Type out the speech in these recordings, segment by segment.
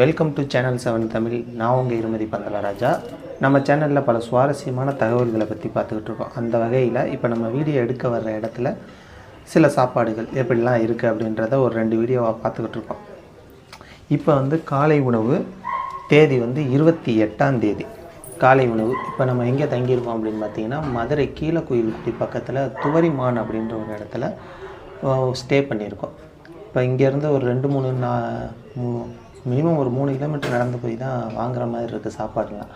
Welcome to channel seven Tamil நான் உங்கள் இருமதி பந்தலராஜா நம்ம சேனலில் பல சுவாரஸ்யமான தகவல்களை பற்றி பார்த்துக்கிட்டு இருக்கோம். அந்த வகையில் இப்போ நம்ம வீடியோ எடுக்க வர்ற இடத்துல சில சாப்பாடுகள் எப்படிலாம் இருக்குது அப்படின்றத ஒரு ரெண்டு வீடியோவாக பார்த்துக்கிட்டு இருக்கோம். இப்போ வந்து காலை உணவு தேதி வந்து இருபத்தி எட்டாம் தேதி. காலை உணவு. இப்போ நம்ம எங்கே தங்கியிருக்கோம் அப்படின்னு பார்த்தீங்கன்னா மதுரை கீழக்குயில்குடி பக்கத்தில் துவரிமான் அப்படின்ற ஒரு இடத்துல ஸ்டே பண்ணியிருக்கோம். இப்போ இங்கேருந்து ஒரு ரெண்டு மூணு நா மினிமம் ஒரு மூணு கிலோமீட்டர் நடந்து போய் தான் வாங்குற மாதிரி இருக்குது சாப்பாடுலாம்.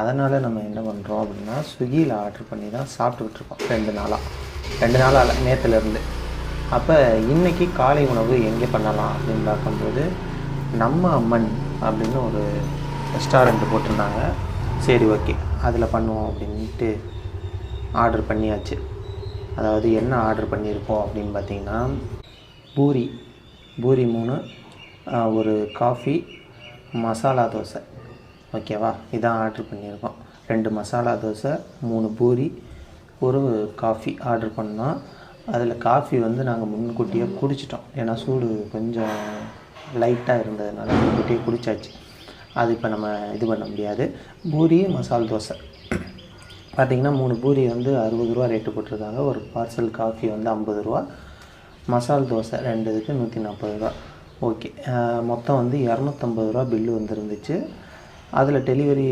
அதனால் நம்ம என்ன பண்ணுறோம் அப்படின்னா ஸ்விக்கியில் ஆர்டர் பண்ணி தான் சாப்பிட்டுக்கிட்டு இருக்கோம் ரெண்டு நாளாக ரெண்டு நாளாக நேற்றுலேருந்து அப்போ இன்றைக்கி காலை உணவு எங்கே பண்ணலாம் அப்படின்னு பார்க்கும்போது நம்ம அம்மன் அப்படின்னு ஒரு ரெஸ்டாரண்ட் போட்டிருந்தாங்க. சரி ஓகே அதில் பண்ணுவோம் அப்படின்ட்டு ஆர்டர் பண்ணியாச்சு. அதாவது என்ன ஆர்டர் பண்ணியிருக்கோம் அப்படின்னு பார்த்தீங்கன்னா பூரி பூரி மூணு ஒரு காஃபி மசாலா தோசை. ஓகேவா இதான் ஆர்டர் பண்ணியிருக்கோம். ரெண்டு மசாலா தோசை மூணு பூரி ஒரு காஃபி ஆர்டர் பண்ணோம். அதில் காஃபி வந்து நாங்கள் முன்கூட்டியே குடிச்சிட்டோம். ஏன்னா சூடு கொஞ்சம் லைட்டாக இருந்ததுனால முன்கூட்டியே குடித்தாச்சு அது இப்போ நம்ம இது பண்ண முடியாது. பூரி மசால் தோசை. பார்த்திங்கன்னா மூணு பூரி வந்து அறுபது ரூபா ரேட்டு போட்டிருக்காங்க. ஒரு பார்சல் காஃபி வந்து ஐம்பது ரூபா. மசால் தோசை ரெண்டு இதுக்கு நூற்றி நாற்பது ரூபா ஓகே மொத்தம் வந்து இரநூத்தம்பது ரூபா பில்லு வந்துருந்துச்சு. அதில் டெலிவரி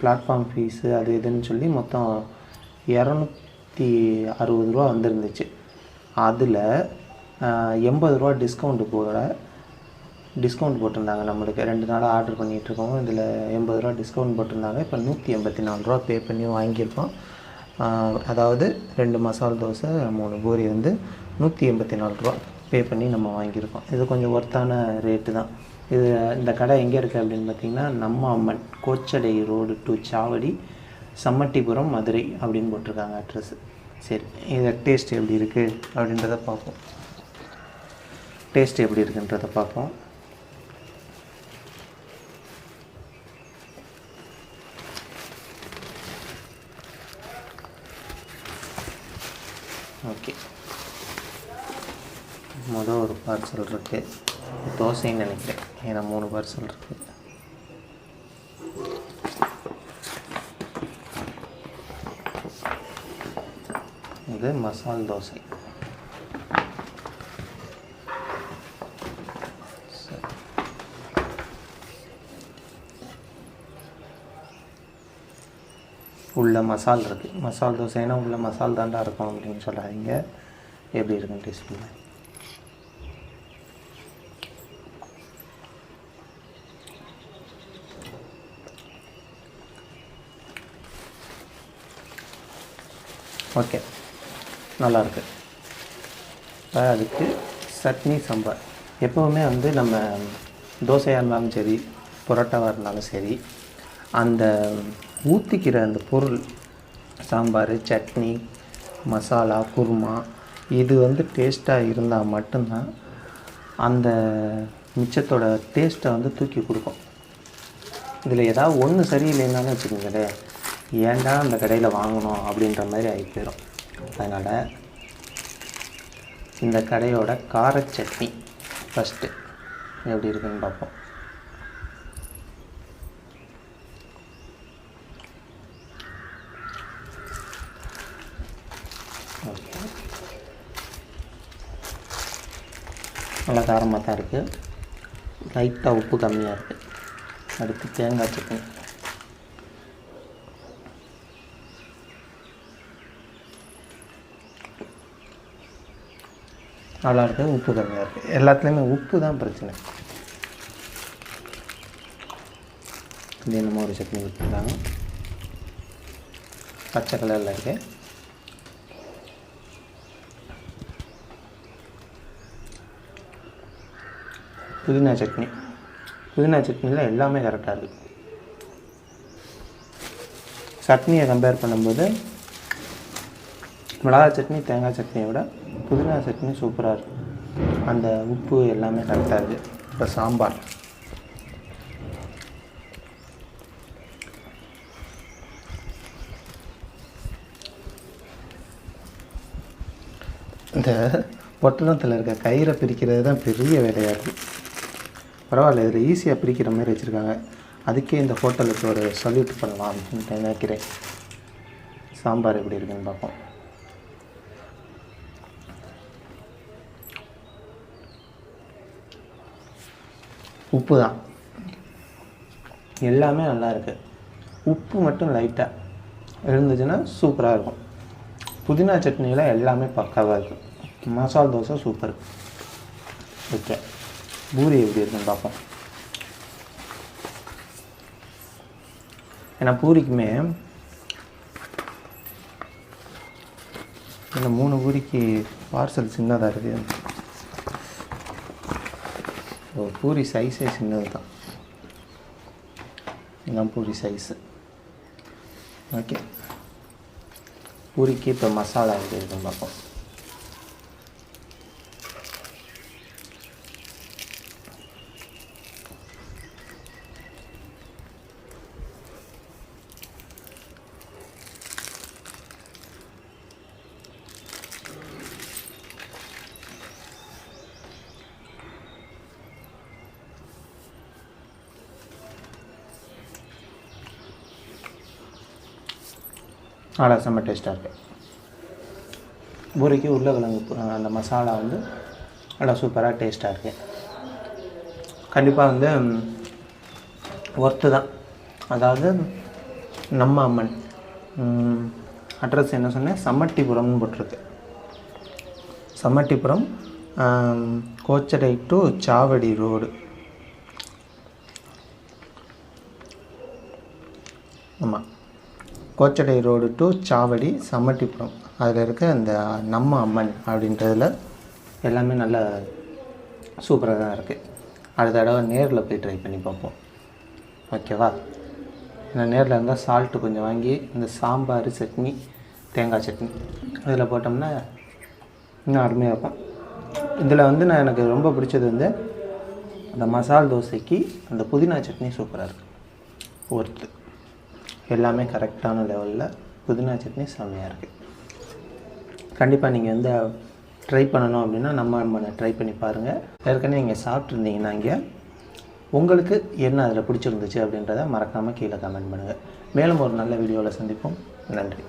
பிளாட்ஃபார்ம் ஃபீஸு அது இதுன்னு சொல்லி மொத்தம் இரநூத்தி அறுபது ரூபா வந்துருந்துச்சு. அதில் எண்பது ரூபா டிஸ்கவுண்ட்டு போட டிஸ்கவுண்ட் போட்டிருந்தாங்க நம்மளுக்கு. ரெண்டு நாளாக ஆர்டர் பண்ணிகிட்ருக்கோம் இதில் எண்பது ரூபா டிஸ்கவுண்ட் போட்டிருந்தாங்க. இப்போ நூற்றி எண்பத்தி நாலு ரூபா பே பண்ணி வாங்கியிருக்கோம். அதாவது ரெண்டு மசால் தோசை மூணு பூரி வந்து நூற்றி எண்பத்தி நாலு ரூபா பே பண்ணி நம்ம வாங்கியிருக்கோம். இது கொஞ்சம் ஒர்த்தான ரேட்டு தான். இது இந்த கடை எங்கே இருக்குது அப்படின்னு பார்த்தீங்கன்னா நம்ம அம்மன் கோச்சடை ரோடு டு சாவடி சம்மட்டிபுரம் மதுரை அப்படின்னு போட்டிருக்காங்க அட்ரஸ் சரி இது டேஸ்ட் எப்படி இருக்குது அப்படின்றத பார்ப்போம். டேஸ்ட் எப்படி இருக்குன்றத பார்ப்போம். ஓகே. மொதல் ஒரு பார்சல் இருக்குது தோசைன்னு நினைக்கிறேன். ஏன்னா மூணு பார்சல் இருக்குது இது மசால் தோசை. உள்ள மசால் இருக்குது மசால் தோசைனா உள்ள மசால் தாண்டா இருக்கும் அப்படின்னு சொல்லாதீங்க. எப்படி இருக்குன்னு டேஸ்ட் பண்ணுங்க. ஓகே நல்லாயிருக்கு இப்போ அதுக்கு சட்னி சாம்பார். எப்போவுமே வந்து நம்ம தோசையாக இருந்தாலும் சரி புரோட்டாவாக இருந்தாலும் சரி அந்த ஊற்றிக்கிற அந்த பொருள் சாம்பார் சட்னி மசாலா குருமா இது வந்து டேஸ்ட்டாக இருந்தால் மட்டும்தான் அந்த மிச்சத்தோட டேஸ்ட்டை வந்து தூக்கி கொடுக்கும். இதில் ஏதாவது ஒன்று சரியில்லைன்னாலும் வச்சுக்கோங்களேன் ஏன்டா அந்த கடையில் வாங்கணும் அப்படின்ற மாதிரி ஆகி போயிடும் அதனால் இந்த கடையோட கார சட்னி ஃபஸ்ட்டு எப்படி இருக்குன்னு பார்ப்போம் ஓகே நல்லா காரமாக தான் இருக்குது லைட்டாக உப்பு கம்மியாக இருக்குது அடுத்து தேங்காய் சட்னி. நல்லா இருக்குது உப்பு கம்மியாக இருக்குது எல்லாத்துலேயுமே உப்பு தான் பிரச்சனை. இது என்னமோ ஒரு சட்னி கொடுத்துருக்காங்க பச்சை கலரில் இருக்குது புதினா சட்னி. புதினா சட்னியில் எல்லாமே கரெக்டாக இருக்குது சட்னியை கம்பேர் பண்ணும்போது மிளகா சட்னி தேங்காய் சட்னியை விட புதினா சட்னி சூப்பராக இருக்குது அந்த உப்பு எல்லாமே கரெக்டாக இருக்குது இப்போ சாம்பார். இந்த பொட்டலத்தில் இருக்க கயிறை பிரிக்கிறது தான் பெரிய வேலையாக இருக்குது பரவாயில்ல இதில் ஈஸியாக பிரிக்கிற மாதிரி வச்சுருக்காங்க. அதுக்கே இந்த ஹோட்டலுக்கு ஒரு சல்யூட் பண்ணலாம் அப்படின்னு நினைக்கிறேன். சாம்பார் எப்படி இருக்குன்னு பார்ப்போம். உப்பு தான் எல்லாமே நல்லா இருக்குது உப்பு மட்டும் லைட்டாக இருந்துச்சுன்னா சூப்பராக இருக்கும். புதினா சட்னியில் எல்லாமே பக்காவாக இருக்குது மசால் தோசை சூப்பர் ஓகே பூரி எப்படி இருக்குன்னு பார்ப்போம். ஏன்னா பூரிக்குமே இந்த மூணு பூரிக்கு பார்சல் சின்னதாக இருக்குது பூரி சைஸே சின்னது தான் இதான் பூரி சைஸு ஓகே பூரிக்கு இப்போ மசாலா எப்படி இருக்குன்னு பார்ப்போம். நல்லா செம்ம டேஸ்ட்டாக இருக்குது பூரிக்கு உருளைக்கிழங்கு அந்த மசாலா வந்து நல்லா சூப்பராக டேஸ்ட்டாக இருக்குது கண்டிப்பாக வந்து ஒர்த்து தான் அதாவது நம்ம அம்மன் அட்ரஸ் என்ன சொன்னேன்? சம்மட்டிபுரம்னு போட்டிருக்கு. Sammattipuram Kochadai to Chavadi road. ஆமாம் கோச்சடை ரோடு டு சாவடி சம்மட்டிபுரம் அதில் இருக்க அந்த நம்ம அம்மன் அப்படின்றதில் எல்லாமே நல்லா சூப்பராக தான் இருக்குது அடுத்த தடவை நேரில் போய் ட்ரை பண்ணி பார்ப்போம். ஓகேவா? ஏன்னா நேரில் இருந்தால் சால்ட்டு கொஞ்சம் வாங்கி இந்த சாம்பார் சட்னி தேங்காய் சட்னி அதில் போட்டோம்னா இன்னும் அருமையாக இருக்கும். இதில் வந்து நான் எனக்கு ரொம்ப பிடிச்சது வந்து அந்த மசால் தோசைக்கு அந்த புதினா சட்னி சூப்பராக இருக்குது ஒர்த்து எல்லாமே கரெக்டான லெவலில் புதினா சட்னி செம்மையாக இருக்குது கண்டிப்பாக நீங்கள் வந்து ட்ரை பண்ணணும் அப்படின்னா நம்ம நம்ம ட்ரை பண்ணி பாருங்கள் ஏற்கனவே நீங்கள் சாப்பிட்ருந்தீங்கன்னா இங்கே உங்களுக்கு என்ன அதில் பிடிச்சிருந்துச்சு அப்படின்றத மறக்காமல் கீழே கமெண்ட் பண்ணுங்கள் மேலும் ஒரு நல்ல வீடியோவில் சந்திப்போம். நன்றி.